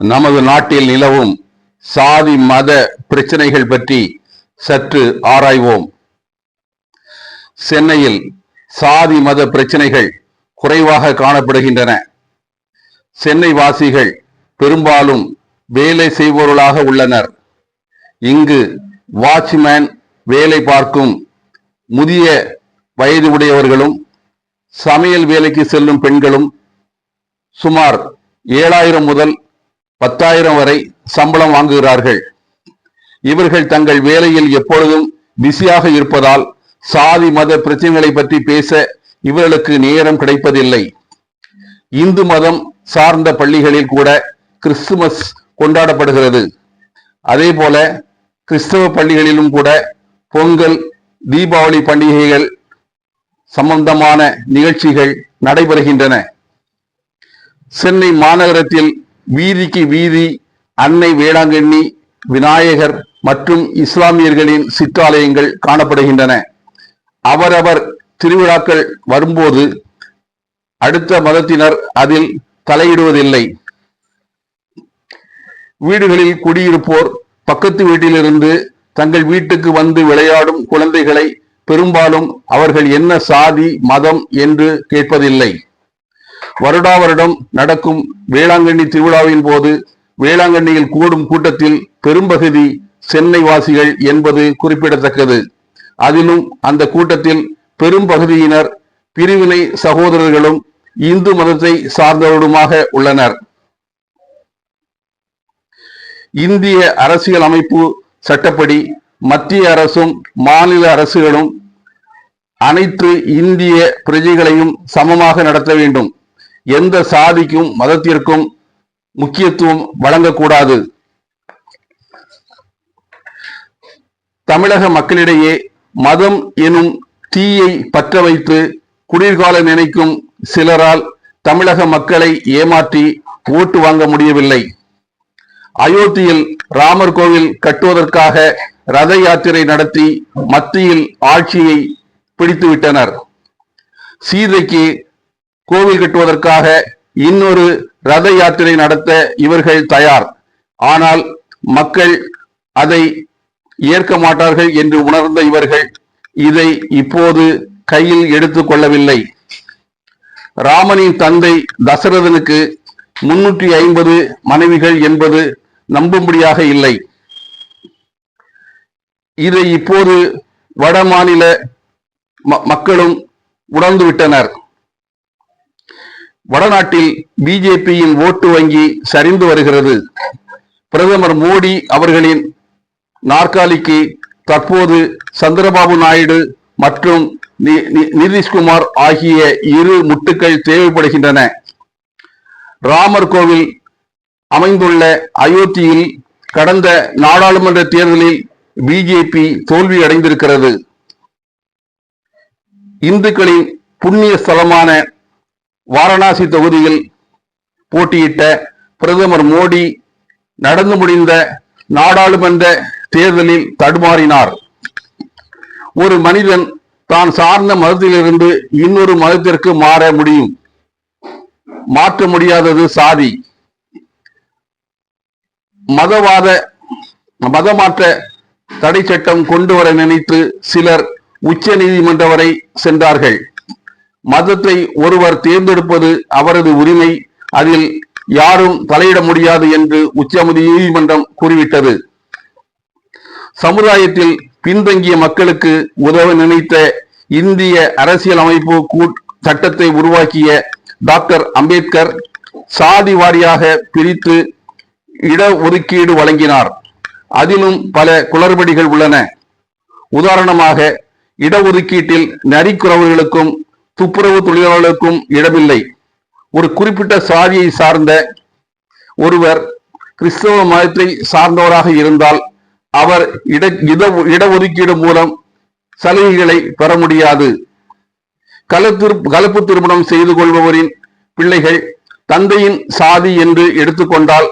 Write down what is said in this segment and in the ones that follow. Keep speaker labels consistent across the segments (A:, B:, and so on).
A: நமது நாட்டில் நிலவும் சாதி மத பிரச்சனைகள் பற்றி சற்று ஆராய்வோம். சென்னையில் சாதி மத பிரச்சனைகள் குறைவாக காணப்படுகின்றன. சென்னை வாசிகள் பெரும்பாலும் வேலை செய்பவர்களாக உள்ளனர். இங்கு வாட்ச்மேன் வேலை பார்க்கும் முதிய வயது உடையவர்களும் சமையல் வேலைக்கு செல்லும் பெண்களும் சுமார் ஏழாயிரம் முதல் பத்தாயிரம் வரை சம்பளம் வாங்குகிறார்கள். இவர்கள் தங்கள் வேலையில் எப்பொழுதும் பிஸியாக இருப்பதால் சாதி மத பிரச்சனைகளை பற்றி பேச இவர்களுக்கு நேரம் கிடைப்பதில்லை. இந்து மதம் சார்ந்த பள்ளிகளில் கூட கிறிஸ்துமஸ் கொண்டாடப்படுகிறது. அதே போல கிறிஸ்தவ பள்ளிகளிலும் கூட பொங்கல் தீபாவளி பண்டிகைகள் சம்பந்தமான நிகழ்ச்சிகள் நடைபெறுகின்றன. சென்னை மாநகரத்தில் வீதிக்கு வீதி அன்னை வேளாங்கண்ணி விநாயகர் மற்றும் இஸ்லாமியர்களின் சிற்றாலயங்கள் காணப்படுகின்றன. அவரவர் திருவிழாக்கள் வரும்போது அடுத்த மதத்தினர் அதில் தலையிடுவதில்லை. வீடுகளில் குடியிருப்போர் பக்கத்து வீட்டிலிருந்து தங்கள் வீட்டுக்கு வந்து விளையாடும் குழந்தைகளை பெரும்பாலும் அவர்கள் என்ன சாதி மதம் என்று கேட்பதில்லை. வருடா வருடம் நடக்கும் வேளாங்கண்ணி திருவிழாவின் போது வேளாங்கண்ணியில் கூடும் கூட்டத்தில் பெரும்பகுதி சென்னை வாசிகள் என்பது குறிப்பிடத்தக்கது. அதிலும் அந்த கூட்டத்தில் பெரும்பகுதியினர் பிரிவினை சகோதரர்களும் இந்து மதத்தை சார்ந்தவருமாக உள்ளனர். இந்திய அரசியல் அமைப்பு சட்டப்படி மத்திய அரசும் மாநில அரசுகளும் அனைத்து இந்திய பிரஜைகளையும் சமமாக நடத்த வேண்டும். எந்த சாதிக்கும் மதத்திற்கும் முக்கியத்துவம் வழங்கக்கூடாது. தமிழக மக்களிடையே மதம் எனும் தீயை பற்ற வைத்து குளிர்கால நினைக்கும் சிலரால் தமிழக மக்களை ஏமாற்றி ஓட்டு வாங்க முடியவில்லை. அயோத்தியில் ராமர் கோவில் கட்டுவதற்காக ரத யாத்திரை நடத்தி மத்தியில் ஆட்சியை பிடித்துவிட்டனர். சீதைக்கு கோவில் கட்டுவதற்காக இன்னொரு ரத யாத்திரை நடத்த இவர்கள் தயார். ஆனால் மக்கள் அதை ஏற்க மாட்டார்கள் என்று உணர்ந்த இவர்கள் இதை இப்போது கையில் எடுத்துக் கொள்ளவில்லை. ராமனின் தந்தை தசரதனுக்கு முன்னூற்றி ஐம்பது மனைவிகள் என்பது நம்பும்படியாக இல்லை. இதை இப்போது வட மாநில ம- மக்களும் உணர்ந்துவிட்டனர். வடநாட்டில் பிஜேபியின் ஓட்டு வங்கி சரிந்து வருகிறது. பிரதமர் மோடி அவர்களின் நாற்காலிக்கு தற்போது சந்திரபாபு நாயுடு மற்றும் நிதிஷ்குமார் ஆகிய இரு முட்டுக்கள் தேவைப்படுகின்றன. ராமர் கோவில் அமைந்துள்ள அயோத்தியில் கடந்த நாடாளுமன்ற தேர்தலில் பிஜேபி தோல்வி அடைந்திருக்கிறது இந்துக்களின் புண்ணிய ஸ்தலமான வாரணாசி தொகுதியில் போட்டியிட்ட பிரதமர் மோடி நடந்து முடிந்த நாடாளுமன்ற தேர்தலில் தடுமாறினார். ஒரு மனிதன் தான் சார்ந்த மதத்திலிருந்து இன்னொரு மதத்திற்கு மாற முடியும். மாற்ற முடியாதது சாதி. மதவாத மதமாற்ற தடை சட்டம் கொண்டு வர நினைத்து சிலர் உச்ச நீதிமன்ற வரை சென்றார்கள். மதத்தை ஒருவர் தேர்ந்தெடுப்பது அவரது உரிமை. அதில் யாரும் தலையிட முடியாது என்று உச்ச நீதிமன்றம் கூறிவிட்டது. சமுதாயத்தில் பின்தங்கிய மக்களுக்கு உதவ நினைத்த இந்திய அரசியல் அமைப்பு கூட்- சட்டத்தை உருவாக்கிய டாக்டர் அம்பேத்கர் சாதி வாரியாக பிரித்து இட ஒதுக்கீடு வழங்கினார். அதிலும் பல குளறுபடிகள் உள்ளன. உதாரணமாக இடஒதுக்கீட்டில் நரிக்குறவர்களுக்கும் துப்புரவு தொழிலாளர்களுக்கும் இடமில்லை. ஒரு குறிப்பிட்ட சாதியை சார்ந்த ஒருவர் கிறிஸ்தவ மதத்தை சார்ந்தவராக இருந்தால் அவர் இட இட இடஒதுக்கீடு மூலம் சலுகைகளை பெற முடியாது. கலத்திரு கலப்பு திருமணம் செய்து கொள்பவரின் பிள்ளைகள் தந்தையின் சாதி என்று எடுத்துக்கொண்டால்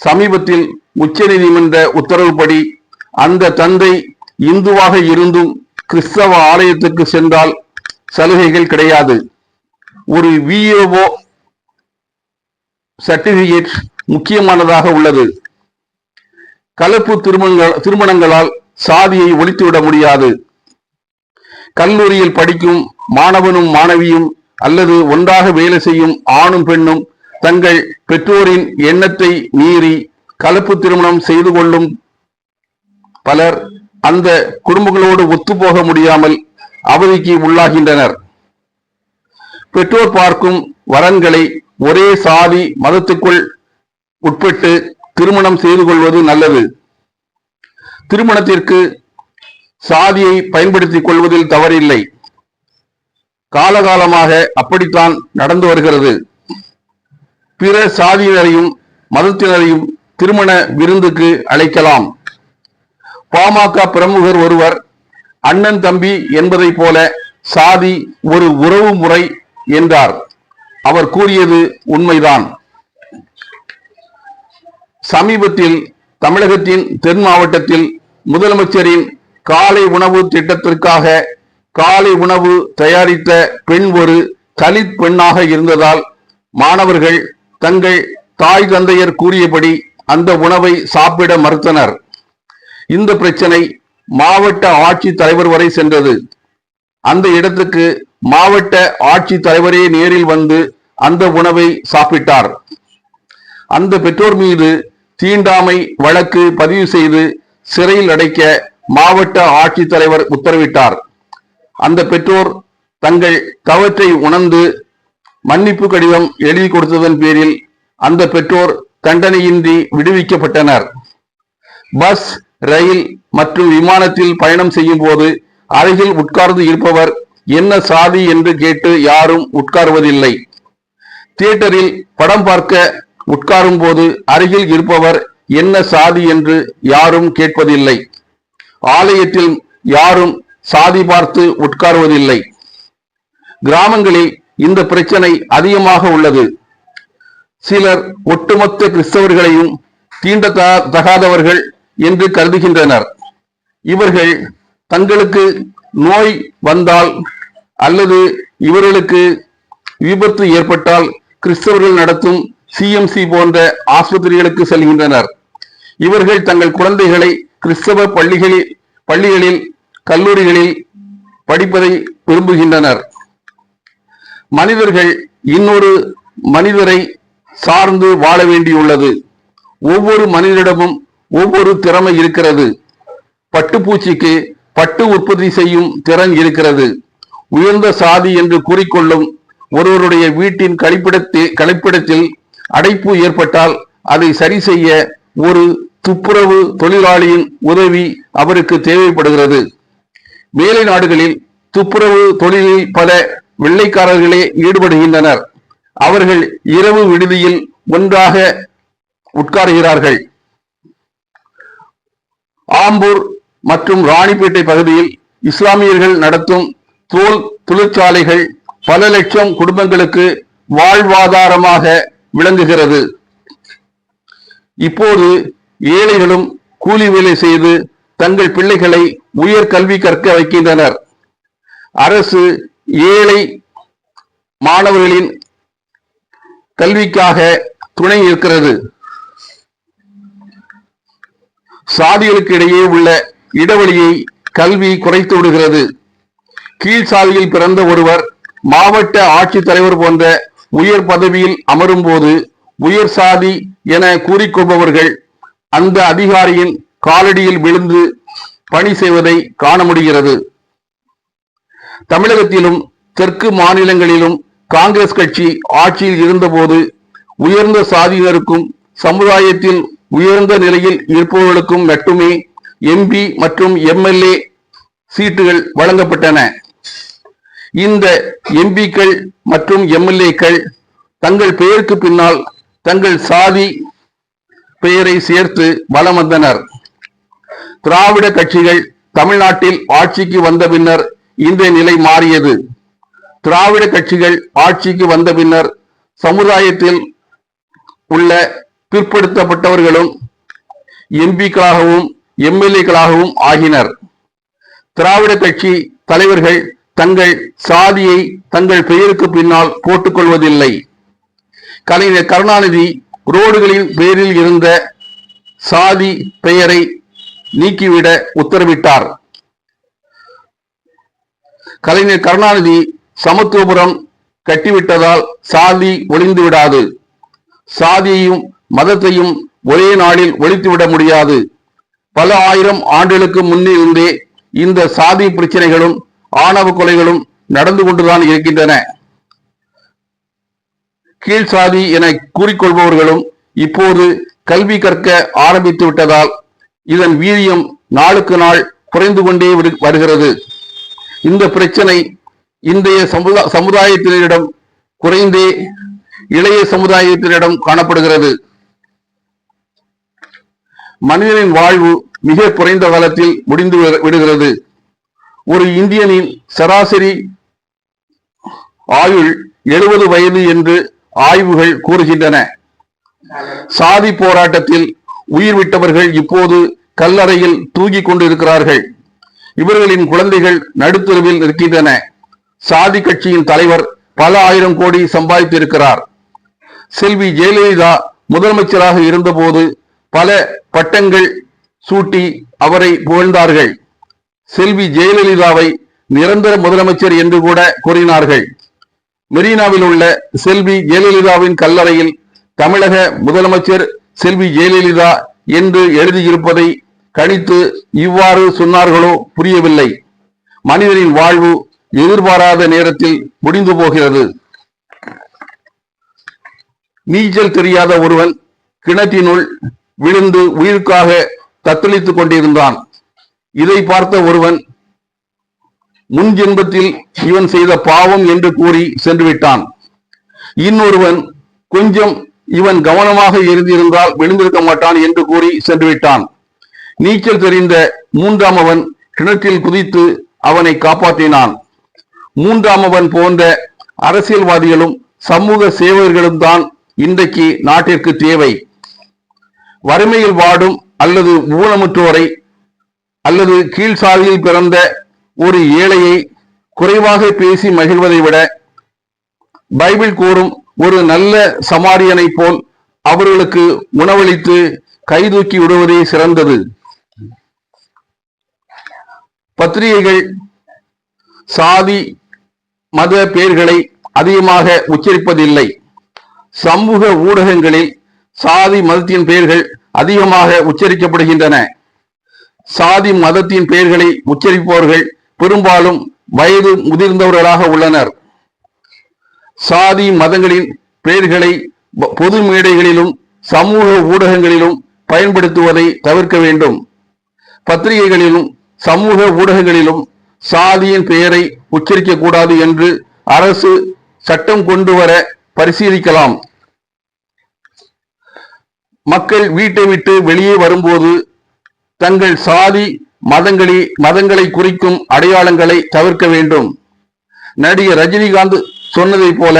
A: சமீபத்தில் உச்சநீதிமன்ற உத்தரவுப்படி அந்த தந்தை இந்துவாக இருந்தும் கிறிஸ்தவ ஆலயத்துக்கு சென்றால் சலுகைகள் கிடையாது. ஒரு விஓஓ சர்டிபிகேட் முக்கியமானதாக உள்ளது. கலப்பு திருமணங்கள் திருமணங்களால் சாதியை ஒழித்துவிட முடியாது. கல்லூரியில் படிக்கும் மாணவனும் மாணவியும் அல்லது ஒன்றாக வேலை செய்யும் ஆணும் பெண்ணும் தங்கள் பெற்றோரின் எண்ணத்தை மீறி கலப்பு திருமணம் செய்து கொள்ளும் பலர் அந்த குடும்பங்களோடு ஒத்துப்போக முடியாமல் அவதிக்கு உள்ளாகின்றனர். பெற்றோர் பார்க்கும் வரன்களை ஒரே சாதி மதத்துக்குள் உட்பட்டு திருமணம் செய்து கொள்வது நல்லது. திருமணத்திற்கு சாதியை பயன்படுத்திக் கொள்வதில் தவறில்லை. காலகாலமாக அப்படித்தான் நடந்து வருகிறது. பிற சாதியினரையும் மதத்தினரையும் திருமண விருந்துக்கு அழைக்கலாம். பாமக பிரமுகர் ஒருவர் அண்ணன் தம்பி என்பதைப் போல சாதி ஒரு உறவு முறை என்றார். அவர் கூறியது உண்மைதான். சமீபத்தில் தமிழகத்தின் தென் மாவட்டத்தில் முதலமைச்சரின் காலை உணவு திட்டத்திற்காக காலை உணவு தயாரித்த பெண் ஒரு தலித் பெண்ணாக இருந்ததால் மாணவர்கள் தங்கள் தாய் தந்தையர் கூறியபடி அந்த உணவை சாப்பிட மறுத்தனர். இந்த பிரச்சனை மாவட்ட ஆட்சி தலைவர் வரை சென்றது. அந்த இடத்துக்கு மாவட்ட ஆட்சி தலைவரே நேரில் வந்து அந்த உணவை சாப்பிட்டார். அந்த பெற்றோர் மீது தீண்டாமை வழக்கு பதிவு செய்து சிறையில் அடைக்க மாவட்ட ஆட்சித்தலைவர் உத்தரவிட்டார். அந்த பெற்றோர் தங்கள் தவற்றை உணர்ந்து மன்னிப்பு கடிதம் எழுதி கொடுத்ததன் பேரில் அந்த பெற்றோர் தண்டனையின்றி விடுவிக்கப்பட்டனர். பஸ் ரயில் மற்றும் விமானத்தில் பயணம் செய்யும் போது அருகில் உட்கார்ந்து இருப்பவர் என்ன சாதி என்று கேட்டு யாரும் உட்காருவதில்லை. தியேட்டரில் படம் பார்க்க உட்காரும் போது அருகில் இருப்பவர் என்ன சாதி என்று யாரும் கேட்பதில்லை. ஆலயத்தில் யாரும் சாதி பார்த்து உட்காருவதில்லை. கிராமங்களில் இந்த பிரச்சனை அதிகமாக உள்ளது. சிலர் ஒட்டுமொத்த கிறிஸ்தவர்களையும் தீண்ட தகாதவர்கள் என்று கருதுகின்றனர். இவர்கள் தங்களுக்கு நோய் வந்தால் அல்லது இவர்களுக்கு விபத்து ஏற்பட்டால் கிறிஸ்தவர்கள் நடத்தும் சிஎம்சி போன்ற ஆஸ்பத்திரிகளுக்கு செல்கின்றனர். இவர்கள் தங்கள் குழந்தைகளை கிறிஸ்தவ பள்ளிகளில் பள்ளிகளில் கல்லூரிகளில் படிப்பதை விரும்புகின்றனர். மனிதர்கள் இன்னொரு மனிதரை சார்ந்து வாழ வேண்டியுள்ளது. ஒவ்வொரு மனிதரிடமும் ஒவ்வொரு திறமை இருக்கிறது. பட்டுப்பூச்சிக்கு பட்டு உற்பத்தி செய்யும் திறன் இருக்கிறது. உயர்ந்த சாதி என்று கூறிக்கொள்ளும் ஒருவருடைய வீட்டின் கழிப்பிடத்தில் கழிப்பிடத்தில் அடைப்பு ஏற்பட்டால் அதை சரி செய்ய ஒரு துப்புரவு தொழிலாளியின் உதவி அவருக்கு தேவைப்படுகிறது. மேலை நாடுகளில் துப்புரவு தொழிலில் பல வெள்ளைக்காரர்களே ஈடுபடுகின்றனர். அவர்கள் இரவு விடுதியில் ஒன்றாக உட்காருகிறார்கள். ஆம்பூர் மற்றும் ராணிப்பேட்டை பகுதியில் இஸ்லாமியர்கள் நடத்தும் தோல் தொழிற்சாலைகள் பல லட்சம் குடும்பங்களுக்கு வாழ்வாதாரமாக விளங்குகிறது. இப்போது ஏழைகளும் கூலி வேலை செய்து தங்கள் பிள்ளைகளை உயர் கல்வி கற்க வைக்கின்றனர். அரசு ஏழை மாணவர்களின் கல்விக்காக துணை இருக்கிறது சாதிகளுக்கு இடையே உள்ள இடைவெளியை கல்வி குறைத்து விடுகிறது. கீழ்சாதியில் பிறந்த ஒருவர் மாவட்ட ஆட்சித்தலைவர் போன்ற உயர் பதவியில் அமரும் போது உயர் சாதி என கூறிக்கொள்பவர்கள் அந்த அதிகாரியின் காலடியில் விழுந்து பணி செய்வதை காண முடிகிறது. தமிழகத்திலும் தெற்கு மாநிலங்களிலும் காங்கிரஸ் கட்சி ஆட்சியில் இருந்தபோது உயர்ந்த சாதியினருக்கும் சமுதாயத்தில் உயர்ந்த நிலையில் இருப்பவர்களுக்கும் மட்டுமே எம்பி மற்றும் எம்எல்ஏ சீட்டுகள் வழங்கப்பட்டன. இந்த எம்பிக்கள் மற்றும் எம்எல்ஏக்கள் தங்கள் பெயருக்கு பின்னால் தங்கள் சாதி பெயரை சேர்த்து வலம் வந்தனர். திராவிட கட்சிகள் தமிழ்நாட்டில் ஆட்சிக்கு வந்த பின்னர் இந்த நிலை மாறியது. திராவிட கட்சிகள் ஆட்சிக்கு வந்த பின்னர் சமுதாயத்தில் உள்ள பிற்படுத்தப்பட்டவர்களும் எம்பிக்களாகவும் எம்எல்ஏக்களாகவும் ஆகினர். திராவிட கட்சி தலைவர்கள் தங்கள் சாதியை தங்கள் பெயருக்கு பின்னால் போட்டுக்கொள்வதில்லை. கலைஞர் கருணாநிதி ரோடுகளின் பேரில் இருந்த சாதி பெயரை நீக்கிவிட உத்தரவிட்டார். கலைஞர் கருணாநிதி சமத்துவபுரம் கட்டிவிட்டதால் சாதி ஒளிந்து விடாது சாதியையும் மதத்தையும் ஒரே நாளில் ஒழித்துவிட முடியாது. பல ஆயிரம் ஆண்டுகளுக்கு முன்னிருந்தே இந்த சாதி பிரச்சனைகளும் ஆணவ கொலைகளும் நடந்து கொண்டுதான் இருக்கின்றன. கீழ் சாதி என கூறிக்கொள்பவர்களும் இப்போது கல்வி கற்க ஆரம்பித்து விட்டதால் இதன் வீரியம் நாளுக்கு நாள் குறைந்து கொண்டே வருகிறது. இந்த பிரச்சனை இன்றைய சமுதா- சமுதாயத்தினரிடம் குறைந்தே இளைய சமுதாயத்தினரிடம் காணப்படுகிறது. மனிதனின் வாழ்வு மிக குறைந்த காலத்தில் முடிந்து விடுகிறது. ஒரு இந்தியனின் சராசரி ஆயுள் எழுபது வயது என்று ஆய்வுகள் கூறுகின்றன. சாதி போராட்டத்தில் உயிர் விட்டவர்கள் இப்போது கல்லறையில் தூங்கிக் கொண்டிருக்கிறார்கள். இவர்களின் குழந்தைகள் நடுத்தருவில் இருக்கின்றன. சாதி கட்சியின் தலைவர் பல ஆயிரம் கோடி சம்பாதித்திருக்கிறார். செல்வி ஜெயலலிதா முதலமைச்சராக இருந்தபோது பல பட்டங்கள் சூட்டி அவரை புகழ்ந்தார்கள். செல்வி ஜெயலலிதாவை நிரந்தர முதலமைச்சர் என்று கூட கூறினார்கள். மெரினாவில் உள்ள செல்வி ஜெயலலிதாவின் கல்லறையில் தமிழக முதலமைச்சர் செல்வி ஜெயலலிதா என்று எழுதியிருப்பதை கணித்து இவ்வாறு சொன்னார்களோ புரியவில்லை. மனிதனின் வாழ்வு எதிர்பாராத நேரத்தில் முடிந்து போகிறது. நீச்சல் தெரியாத ஒருவன் கிணற்றினுள் விழுந்து உயிருக்காக தத்தளித்துக் கொண்டிருந்தான். இதை பார்த்த ஒருவன் முன் ஜென்பத்தில் இவன் செய்த பாவம் என்று கூறி சென்று விட்டான் இன்னொருவன் கொஞ்சம் இவன் கவனமாக இருந்திருந்தால் விழுந்திருக்க மாட்டான் என்று கூறி சென்று விட்டான் நீச்சல் தெரிந்த மூன்றாம் அவன் கிணற்றில் குதித்து அவனை காப்பாற்றினான். மூன்றாம் அவன் போன்ற அரசியல்வாதிகளும் சமூக சேவகர்களும் தான் இன்றைக்கு நாட்டிற்கு தேவை. வறுமையில் வாடும் அல்லது ஊனமுற்றோரை அல்லது கீழ் சாதியில் பிறந்த ஒரு ஏழையை குறைவாக பேசி மகிழ்வதை விட பைபிள் கூறும் ஒரு நல்ல சமாரியனை போல் அவர்களுக்கு உணவளித்து கைதூக்கி விடுவதே சிறந்தது. பத்திரிகைகள் சாதி மத பெயர்களை அதிகமாக உச்சரிப்பதில்லை. சமூக ஊடகங்களில் சாதி மதத்தின் பெயர்கள் அதிகமாக உச்சரிக்கப்படுகின்றன. சாதி மதத்தின் பெயர்களை உச்சரிப்பவர்கள் பெரும்பாலும் வயது முதிர்ந்தவர்களாக உள்ளனர். சாதி மதங்களின் பெயர்களை பொது மேடைகளிலும் சமூக ஊடகங்களிலும் பயன்படுத்துவதை தவிர்க்க வேண்டும். பத்திரிகைகளிலும் சமூக ஊடகங்களிலும் சாதியின் பெயரை உச்சரிக்கக்கூடாது என்று அரசு சட்டம் கொண்டு வர பரிசீலிக்கலாம். மக்கள் வீட்டை விட்டு வெளியே வரும்போது தங்கள் சாதி மதங்களை மதங்களை குறிக்கும் அடையாளங்களை தவிர்க்க வேண்டும். நடிகர் ரஜினிகாந்த் சொன்னதை போல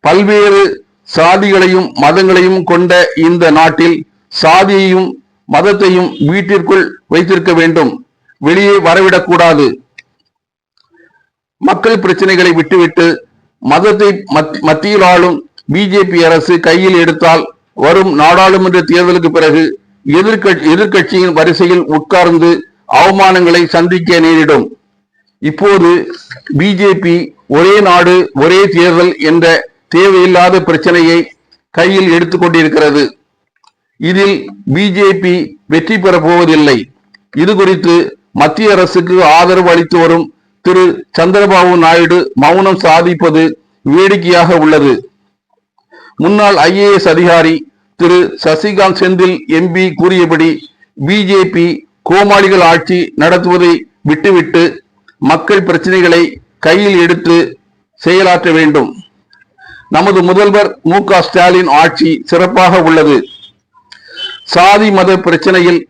A: பல்வேறு சாதிகளையும் மதங்களையும் கொண்ட இந்த நாட்டில் சாதியையும் மதத்தையும் வீட்டிற்குள் வைத்திருக்க வேண்டும். வெளியே வரவிடக்கூடாது மக்கள் பிரச்சனைகளை விட்டுவிட்டு மதத்தை மத்- மத்தியில் ஆளும் பிஜேபி அரசு கையில் எடுத்தால் வரும் நாடாளுமன்ற தேர்தலுக்கு பிறகு எதிர்கட்சி எதிர்க்கட்சியின் வரிசையில் உட்கார்ந்து அவமானங்களை சந்திக்க நேரிடும். இப்போது பிஜேபி ஒரே நாடு ஒரே தேர்தல் என்ற தேவையில்லாத பிரச்சனையை கையில் எடுத்துக்கொண்டிருக்கிறது இதில் பிஜேபி வெற்றி பெறப்போவதில்லை இது குறித்து மத்திய அரசுக்கு ஆதரவு அளித்து வரும் திரு. சந்திரபாபு நாயுடு மௌனம் சாதிப்பது வேடிக்கையாக உள்ளது. முன்னாள் ஐஏஎஸ் அதிகாரி திரு சசிகாந்த் செந்தில் எம்பி கூறியபடி பிஜேபி கோமாளிகள் ஆட்சி நடத்துவதை விட்டுவிட்டு மக்கள் பிரச்சனைகளை கையில் எடுத்து செயலாற்ற வேண்டும். நமது முதல்வர் மு க ஸ்டாலின் ஆட்சி சிறப்பாக உள்ளது. சாதி மத பிரச்சனையில்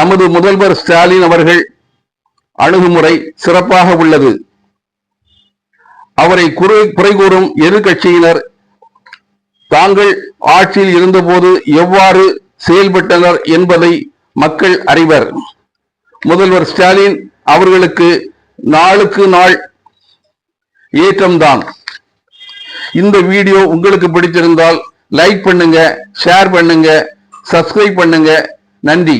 A: நமது முதல்வர் ஸ்டாலின் அவர்கள் அணுகுமுறை சிறப்பாக உள்ளது. அவரை குறை குறை கூறும் எதிர்கட்சியினர் தாங்கள் ஆட்சியில் இருந்தபோது எவ்வாறு செயல்பட்டனர் என்பதை மக்கள் அறிவர். முதல்வர் ஸ்டாலின் அவர்களுக்கு நாளுக்கு நாள் ஏற்றம்தான். இந்த வீடியோ உங்களுக்கு பிடித்திருந்தால் லைக் பண்ணுங்க ஷேர் பண்ணுங்க சப்ஸ்கிரைப் பண்ணுங்க. நன்றி.